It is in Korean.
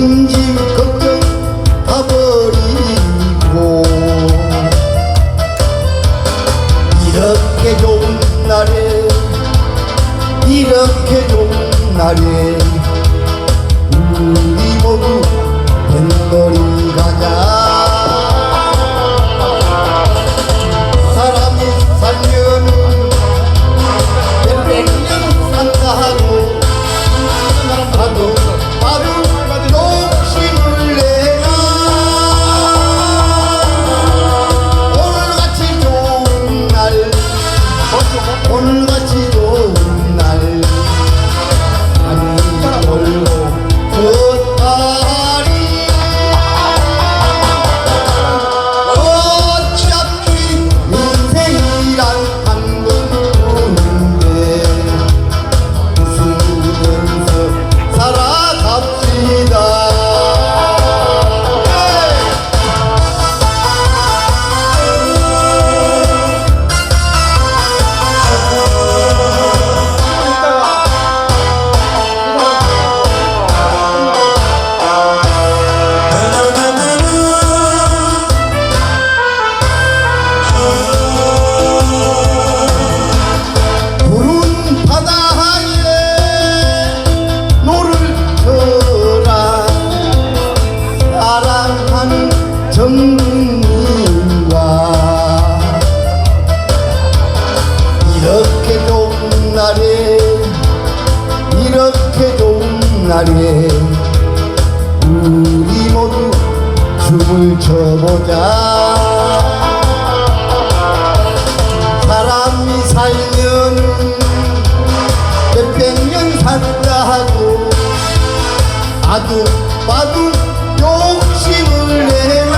인질 걱정 다 버리고. 이렇게 좋은 날에 이렇게 좋은 날에 우리 모두 뱃놀이 가자 이렇게 좋은 날에 우리 모두 춤을 춰보자. 사람이 살면 몇백 년 산다 하고 아주 아주 욕심을 내